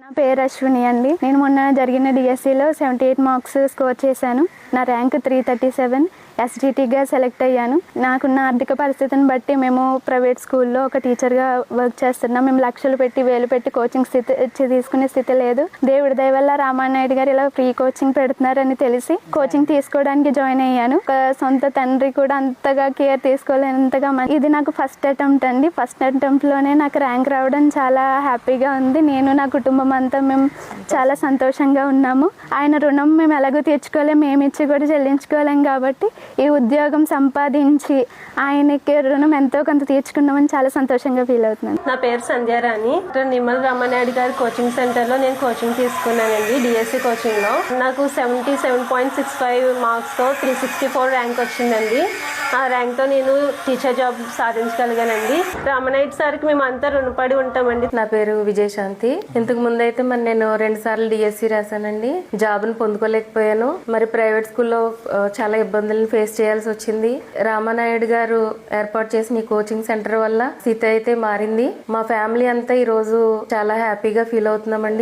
నా పేరు అశ్విని అండి. నేను మొన్న జరిగిన డిఎస్సిలో సెవెంటీ ఎయిట్ మార్క్స్ స్కోర్ చేశాను. నా ర్యాంక్ త్రీ థర్టీ సెవెన్ ఎస్డిటీగా సెలెక్ట్ అయ్యాను. నాకున్న ఆర్థిక పరిస్థితిని బట్టి మేము ప్రైవేట్ స్కూల్లో ఒక టీచర్గా వర్క్ చేస్తున్నాం. మేము లక్షలు పెట్టి వేలు పెట్టి కోచింగ్ స్థితి ఇచ్చి తీసుకునే స్థితి లేదు. దేవుడి దయ వల్ల రామానాయుడు గారు ఇలా ఫ్రీ కోచింగ్ పెడుతున్నారని తెలిసి కోచింగ్ తీసుకోవడానికి జాయిన్ అయ్యాను. ఒక సొంత తండ్రి కూడా అంతగా కేర్ తీసుకోలేనంతగా ఇది నాకు ఫస్ట్ అటెంప్ట్ అండి. ఫస్ట్ అటెంప్ట్లోనే నాకు ర్యాంక్ రావడం చాలా హ్యాపీగా ఉంది. నేను నా కుటుంబం అంతా మేము చాలా సంతోషంగా ఉన్నాము. ఆయన రుణం మేము ఎలాగో తీర్చుకోలేము మేము ఇచ్చి కూడా చెల్లించుకోలేం కాబట్టి ఈ ఉద్యోగం సంపాదించి ఆయనకి రుణం ఎంతో కొంత తీర్చుకున్నామని చాలా సంతోషంగా ఫీల్ అవుతున్నాను. నా పేరు సంధ్యారాణి డాక్టర్ నిమ్మల రామానాయుడు గారి కోచింగ్ సెంటర్లో నేను కోచింగ్ తీసుకున్నానండి డిఎస్సి కోచింగ్లో నాకు seventy seven point six five మార్క్స్తో three sixty four rank వచ్చిందండి. ఆ ర్యాంక్తో నేను టీచర్ జాబ్ సాధించగలిగానండి. రామనాయుడు సార్కి మేము అంతా రుణపడి ఉంటామండి. నా పేరు విజయశాంతి. ఇంతకు ముందు అయితే మరి నేను రెండు సార్లు డిఎస్సి రాశానండి. జాబ్ని పొందుకోలేకపోయాను. మరి ప్రైవేట్ స్కూల్లో చాలా ఇబ్బందులను ఫేస్ చేయాల్సి వచ్చింది. రామానాయుడు గారు ఏర్పాటు చేసిన ఈ కోచింగ్ సెంటర్ వల్ల స్థితి అయితే మారింది. మా ఫ్యామిలీ అంతా ఈ రోజు చాలా హ్యాపీగా ఫీల్ అవుతున్నామండి.